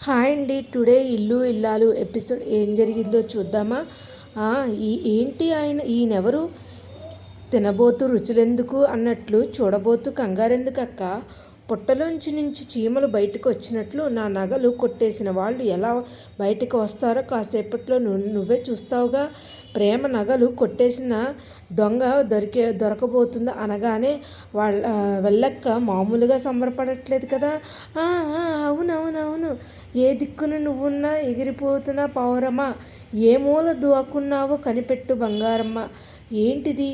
Hi అండి. Today ఇల్లు ఇల్లాలు ఎపిసోడ్ ఏం జరిగిందో చూద్దామా? ఈ ఏంటి ఆయన? ఈయనెవరు? తినబోతు రుచులెందుకు అన్నట్లు చూడబోతు కంగారెందుకు అక్క పుట్టలోంచి నుంచి చీమలు బయటకు వచ్చినట్లు నా నగలు కొట్టేసిన వాళ్ళు ఎలా బయటకు వస్తారో కాసేపట్లో నువ్వే చూస్తావుగా. ప్రేమ నగలు కొట్టేసిన దొంగ దొరికే దొరకబోతుంది అనగానే వాళ్ళ వెళ్ళక్క మామూలుగా సంబరపడట్లేదు కదా. అవునవునవును. ఏ దిక్కున నువ్వున్నా ఎగిరిపోతున్నా పావురమ్మా. ఏ మూల దూకున్నావో కనిపెట్టు బంగారమ్మ. ఏంటిది?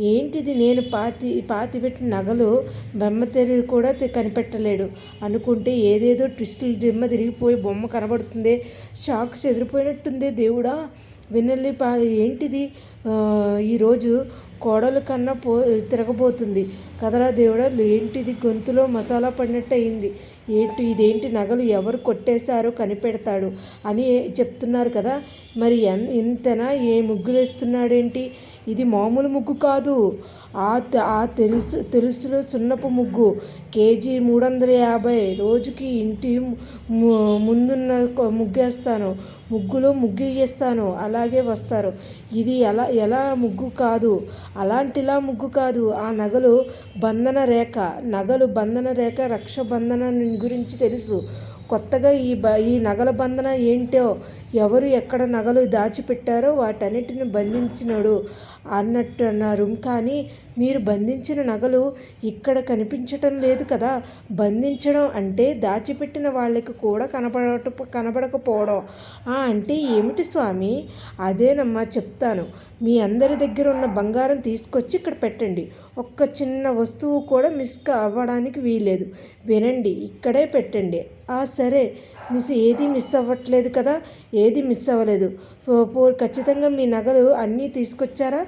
ఏంటిది నేను పాతి పాతి పెట్టిన నగలు బ్రహ్మతెరి కూడా కనిపెట్టలేడు. అనుకుంటే ఏదేదో ట్విస్టులు దిమ్మ తిరిగిపోయి బొమ్మ కనబడుతుంది. షాక్ చెదిరిపోయినట్టుంది దేవుడా. విన్నల్లి పా ఏంటిది? ఈరోజు కోడలు కన్నా పో తిరగబోతుంది. కదరా దేవుడా ఏంటిది గొంతులో మసాలా పడినట్టు అయింది ఏంటి ఇదేంటి నగలు ఎవరు కొట్టేశారో కనిపెడతాడు అని చెప్తున్నారు కదా. మరి ఎన్ ఇంతనా ఏ ముగ్గులేస్తున్నాడేంటి? ఇది మామూలు ముగ్గు కాదు. ఆ ఆ తెలుసు తెలుసులో సున్నపు ముగ్గు. కేజీ మూడు వందల యాభై. రోజుకి ఇంటి ముందున్న ముగ్గేస్తాను. ముగ్గులో ముగ్గు వేస్తాను అలాగే వస్తారు. ఇది ఎలా ఎలా ముగ్గు కాదు అలాంటిలా ముగ్గు కాదు. ఆ నగలు బంధన రేఖ నగలు బంధన రేఖ రక్ష బంధన గురించి తెలుసు. కొత్తగా ఈ బ ఈ నగల బంధన ఏంటో ఎవరు ఎక్కడ నగలు దాచిపెట్టారో వాటన్నిటిని బంధించినడు అన్నట్టు అన్నారు కానీ మీరు బంధించిన నగలు ఇక్కడ కనిపించటం లేదు కదా? బంధించడం అంటే దాచిపెట్టిన వాళ్ళకి కూడా కనపడ కనబడకపోవడం అంటే ఏమిటి స్వామి? అదేనమ్మా చెప్తాను. మీ అందరి దగ్గర ఉన్న బంగారం తీసుకొచ్చి ఇక్కడ పెట్టండి. ఒక్క చిన్న వస్తువు కూడా మిస్ అవ్వడానికి వీలేదు వినండి ఇక్కడే పెట్టండి. సరే మిస్ ఏది మిస్ అవ్వట్లేదు కదా? ఏది మిస్ అవ్వలేదు. ఖచ్చితంగా మీ నగలు అన్నీ తీసుకొచ్చారా?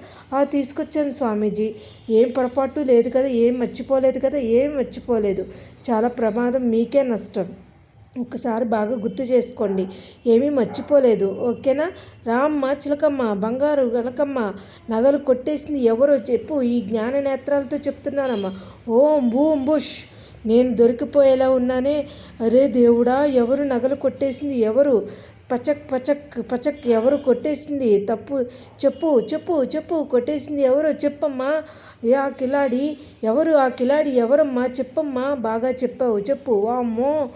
తీసుకొచ్చాను స్వామీజీ. ఏం పొరపాటు లేదు కదా ఏం మర్చిపోలేదు కదా ఏం మర్చిపోలేదు. చాలా ప్రమాదం మీకే నష్టం. ఒకసారి బాగా గుర్తు చేసుకోండి. ఏమీ మర్చిపోలేదు. ఓకేనా? రామ్మ చిలకమ్మ బంగారు గణకమ్మ నగలు కొట్టేసింది ఎవరో చెప్పు. ఈ జ్ఞాన నేత్రాలతో చెప్తున్నానమ్మా. ఓం భూం బుష్. నేను దొరికిపోయేలా ఉన్నానే. అరే దేవుడా ఎవరు నగలు కొట్టేసింది ఎవరు? పచక్ పచక్ పచక్ ఎవరు కొట్టేసింది? తప్పు చెప్పు చెప్పు చెప్పు కొట్టేసింది ఎవరో? చెప్పమ్మా. ఆ కిలాడి? ఎవరు ఆ కిలాడి? ఎవరమ్మా? చెప్పమ్మా. బాగా చెప్పావు. చెప్పు. వామ్మో.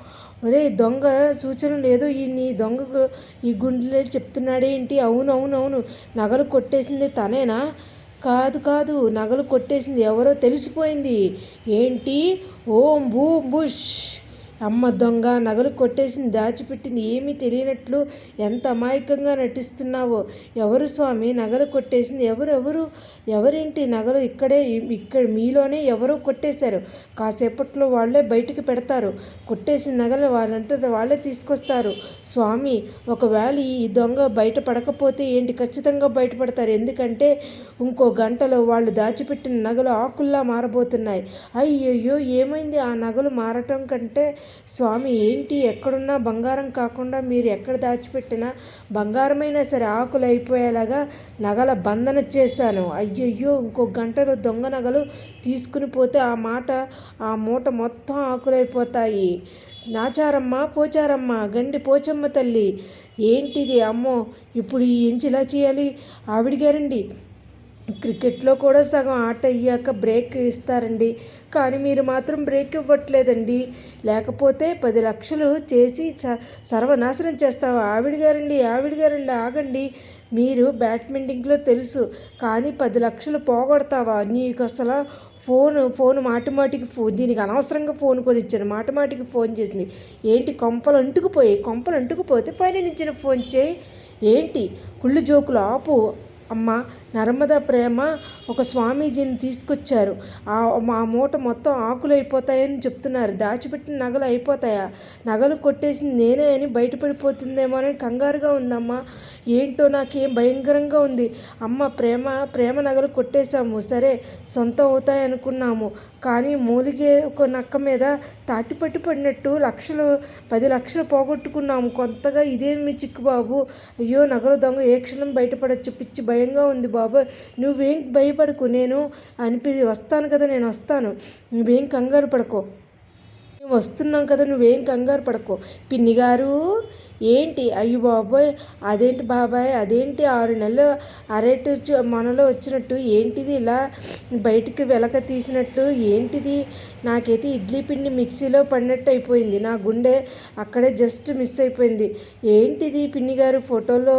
ఒరే దొంగ సూచన లేదు ఈ నీ దొంగకు ఈ గుండెలే చెప్తున్నాడేంటి అవును అవును అవును. నగలు కొట్టేసింది తనేనా? కాదు కాదు. నగలు కొట్టేసింది ఎవరో తెలిసిపోయింది. ఏంటి? ఓం భూ బుష్ అమ్మ దొంగ నగలు కొట్టేసింది దాచిపెట్టింది ఏమీ తెలియనట్లు ఎంత అమాయకంగా నటిస్తున్నావో. ఎవరు స్వామి? నగలు కొట్టేసింది ఎవరు? ఎవరు? ఎవరేంటి నగలు? ఇక్కడే ఇక్కడ మీలోనే ఎవరో కొట్టేశారు. కాసేపట్లో వాళ్ళే బయటికి పెడతారు. కొట్టేసిన నగలు వాళ్ళంటే వాళ్ళే తీసుకొస్తారు. స్వామి ఒకవేళ ఈ దొంగ బయట పడకపోతే ఏంటి? ఖచ్చితంగా బయటపడతారు. ఎందుకంటే ఇంకో గంటలో వాళ్ళు దాచిపెట్టిన నగలు ఆకుల్లా మారబోతున్నాయి. అయ్యయ్యో ఏమైంది? ఆ నగలు మారటం కంటే స్వామి ఏంటి? ఎక్కడున్నా బంగారం కాకుండా మీరు ఎక్కడ దాచిపెట్టినా బంగారమైనా సరే ఆకులు అయిపోయేలాగా నగల బంధన చేశాను. అయ్యయ్యో ఇంకో గంటలో దొంగ నగలు తీసుకుని పోతే ఆ మాట ఆ మూట మొత్తం ఆకులైపోతాయి నాచారమ్మ పోచారమ్మ గండి పోచమ్మ తల్లి. ఏంటిది? అమ్మో ఇప్పుడు ఈ ఇంచి ఇలా చేయాలి? ఆవిడ గారండి క్రికెట్లో కూడా సగం ఆట అయ్యాక బ్రేక్ ఇస్తారండి. కానీ మీరు మాత్రం బ్రేక్ ఇవ్వట్లేదండి. లేకపోతే పది లక్షలు చేసి సర్వనాశనం చేస్తావా? ఆవిడ గారండి ఆవిడ గారండి ఆగండి. మీరు బ్యాడ్మింటింగ్లో తెలుసు. కానీ పది లక్షలు పోగొడతావా? నీకు అసలు ఫోన్ ఫోన్ మాటిమాటికి ఫోన్ దీనికి అనవసరంగా ఫోన్ కొనిచ్చాను. మాటిమాటికి ఫోన్ చేసింది. ఏంటి కొంపలు అంటుకుపోయి కొంపలు అంటుకుపోతే పైన నుంచిన ఫోన్ చేయి. ఏంటి? కుళ్ళు జోకులు ఆపు. అమ్మ నర్మద ప్రేమ ఒక స్వామీజీని తీసుకొచ్చారు. ఆ మూట మొత్తం ఆకులు అయిపోతాయని చెప్తున్నారు. దాచిపెట్టిన నగలు అయిపోతాయా? నగలు కొట్టేసింది నేనే అని బయటపడిపోతుందేమో అని కంగారుగా ఉందమ్మా. ఏంటో నాకేం భయంకరంగా ఉంది. అమ్మ ప్రేమ ప్రేమ నగలు కొట్టేశాము. సరే సొంతం అవుతాయి అనుకున్నాము. కానీ మూలిగే ఒక నక్క మీద తాటిపట్టి పడినట్టు లక్షలు పది లక్షలు పోగొట్టుకున్నాము. కొత్తగా ఇదేమి చిక్కు బాబు అయ్యో నగలు దొంగ ఏ క్షణం బయటపడచ్చు? పిచ్చి భయంగా ఉంది బాబు. నువ్వేం భయపడకు. నేను అనిపి వస్తాను కదా నేను వస్తాను. నువ్వేం కంగారు పడకో. వస్తున్నాం కదా నువ్వేం కంగారు పడకో. పిన్ని గారు ఏంటి? అయ్యో బాబోయ్! అదేంటి బాబాయ్? అదేంటి ఆరు నెలలు అరేటు మనలో వచ్చినట్టు? ఏంటిది ఇలా బయటికి వెలక తీసినట్టు? ఏంటిది? నాకైతే ఇడ్లీ పిండి మిక్సీలో పడినట్టు అయిపోయింది. నా గుండె అక్కడే జస్ట్ మిస్ అయిపోయింది. ఏంటిది పిన్ని గారు? ఫోటోలో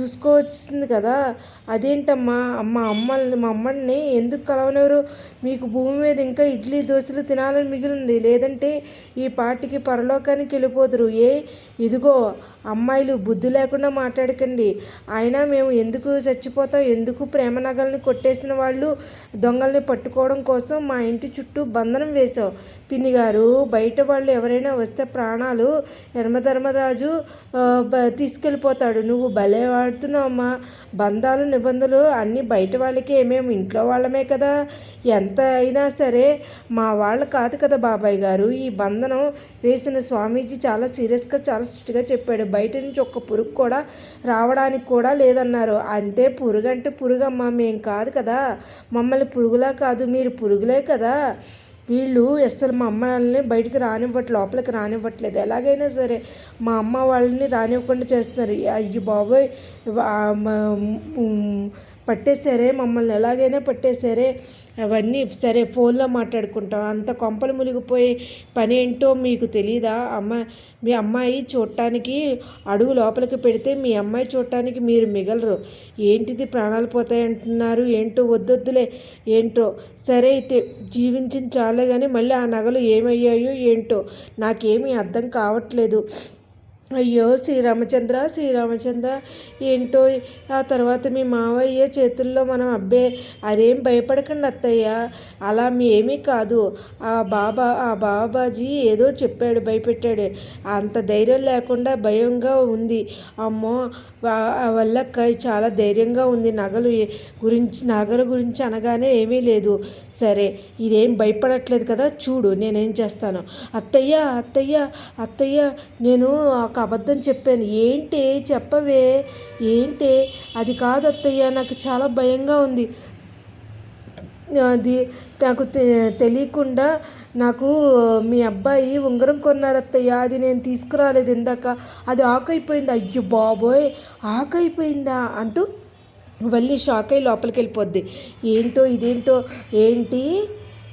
చూసుకోవచ్చింది కదా. అదేంటమ్మా? అమ్మ అమ్మల్ని మా అమ్మని ఎందుకు కలవనెవరు మీకు భూమి మీద ఇంకా ఇడ్లీ దోశలు తినాలని మిగిలింది. లేదంటే ఈ పాటికి పరలోకానికి వెళ్ళిపోదురు. ఏ? ఇదిగో అమ్మాయిలు బుద్ధి లేకుండా మాట్లాడకండి. అయినా మేము ఎందుకు చచ్చిపోతాం? ఎందుకు ప్రేమ నగల్ని కొట్టేసిన వాళ్ళు దొంగల్ని పట్టుకోవడం కోసం మా ఇంటి చుట్టూ బంధనం వేశాం. పిన్ని గారు బయట వాళ్ళు ఎవరైనా వస్తే ప్రాణాలు యమధర్మరాజు బ- తీసుకెళ్ళిపోతాడు. నువ్వు భలే వాడుతున్నావమ్మా బంధాలు నిబంధనలు అన్నీ బయట వాళ్ళకే. మేము ఇంట్లో వాళ్ళమే కదా. ఎంత అయినా సరే మా వాళ్ళు కాదు కదా బాబాయ్ గారు. ఈ బంధనం వేసిన స్వామీజీ చాలా సీరియస్గా చాలా స్ట్రిక్ట్గా చెప్పాడు. బయట నుంచి ఒక్క పురుగు కూడా రావడానికి కూడా లేదన్నారు. అంతే పురుగు అంటే పురుగమ్మా మేం కాదు కదా. మమ్మల్ని పురుగులా కాదు మీరు పురుగులే కదా. వీళ్ళు అసలు మా అమ్మని బయటికి రానివ్వట్లేదు లోపలికి రానివ్వట్లేదు. ఎలాగైనా సరే మా అమ్మ వాళ్ళని రానివ్వకుండా చేస్తున్నారు. అయ్యి బాబోయ్ పట్టేశారే మమ్మల్ని ఎలాగైనా పట్టేశారే అవన్నీ సరే ఫోన్లో మాట్లాడుకుంటాం. అంత కొంపలు మునిగిపోయి పని ఏంటో మీకు తెలీదా? అమ్మ మీ అమ్మాయి చూడటానికి అడుగు లోపలికి పెడితే మీ అమ్మాయి చూడటానికి మీరు మిగలరు. ఏంటిది ప్రాణాలు పోతాయంటున్నారు ఏంటో వద్దొద్దులే ఏంటో. సరే అయితే జీవించిన చాలే కానీ మళ్ళీ ఆ నగలు ఏమయ్యాయో ఏంటో నాకేమీ అర్థం కావట్లేదు. అయ్యో శ్రీరామచంద్ర శ్రీరామచంద్ర ఏంటో ఆ తర్వాత మీ మావయ్య చేతుల్లో మనం అబ్బే అదేం భయపడకండి అత్తయ్య అలా ఏమీ కాదు. ఆ బాబా ఆ బాబాజీ ఏదో చెప్పాడు భయపెట్టాడు. అంత ధైర్యం లేకుండా భయంగా ఉంది. అమ్మో వల్లక్క చాలా ధైర్యంగా ఉంది. నగలు గురించి నగల గురించి అనగానే ఏమీ లేదు. సరే ఇదేం భయపడట్లేదు కదా చూడు నేనేం చేస్తాను. అత్తయ్య అత్తయ్య అత్తయ్య నేను ఒక అబద్ధం చెప్పాను. ఏంటి చెప్పవే ఏంటి? అది కాదు అత్తయ్య నాకు చాలా భయంగా ఉంది. అది నాకు తె- తెలియకుండా నాకు మీ అబ్బాయి ఉంగరం కొన్నారు అత్తయ్య అది నేను తీసుకురాలేదు ఇందాక. అది ఆకైపోయింది. అయ్యో బాబోయ్ ఆకైపోయిందా అంటూ మళ్ళీ షాక్ అయ్యి లోపలికి వెళ్ళిపోద్ది. ఏంటో ఇదేంటో ఏంటి?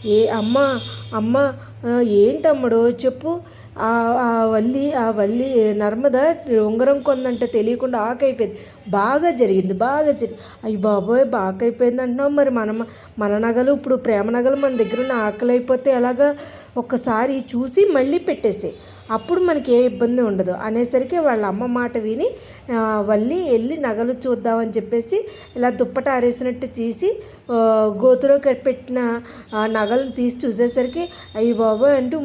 ఏ అమ్మ అమ్మ ఆ, చెప్పు. ఆ వల్లి ఆ వల్లి నర్మద ఉంగరం కొందంటే తెలియకుండా ఆకైపోయింది. బాగా జరిగింది బాగా జరిగింది. అయ్యి బాబోయ్ బాగా అయిపోయింది మరి మన మన నగలు ఇప్పుడు ప్రేమ నగలు మన దగ్గర ఉన్న ఆకలి అయిపోతే ఎలాగా? ఒక్కసారి చూసి మళ్ళీ పెట్టేసే అప్పుడు మనకి ఏ ఇబ్బంది ఉండదు. అనేసరికి వాళ్ళ అమ్మ మాట విని వల్లి వెళ్ళి నగలు చూద్దామని చెప్పేసి ఇలా దుప్పట ఆరేసినట్టు తీసి గోతులో పెట్టిన ఆ నగలను తీసి చూసేసరికి అయ్యి బాబోయ్ అంటూ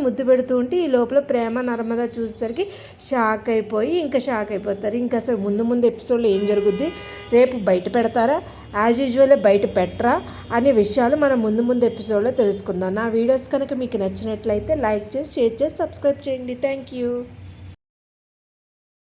ముద్దు పెడుతూ ఉంటే ఈ లోపల ప్రేమ నర్మదా చూసేసరికి షాక్ అయిపోయి ఇంకా షాక్ అయిపోతారు. ఇంకా అసలు ముందు ముందు ఎపిసోడ్లో ఏం జరుగుద్ది? రేపు బయట పెడతారా? యాజ్ యూజువల్ బయట పెట్టరా? అనే విషయాలు మనం ముందు ముందు ఎపిసోడ్లో తెలుసుకుందాం. నా వీడియోస్ కనుక మీకు నచ్చినట్లయితే లైక్ చేసి షేర్ చేసి సబ్స్క్రైబ్ చేయండి. Thank you.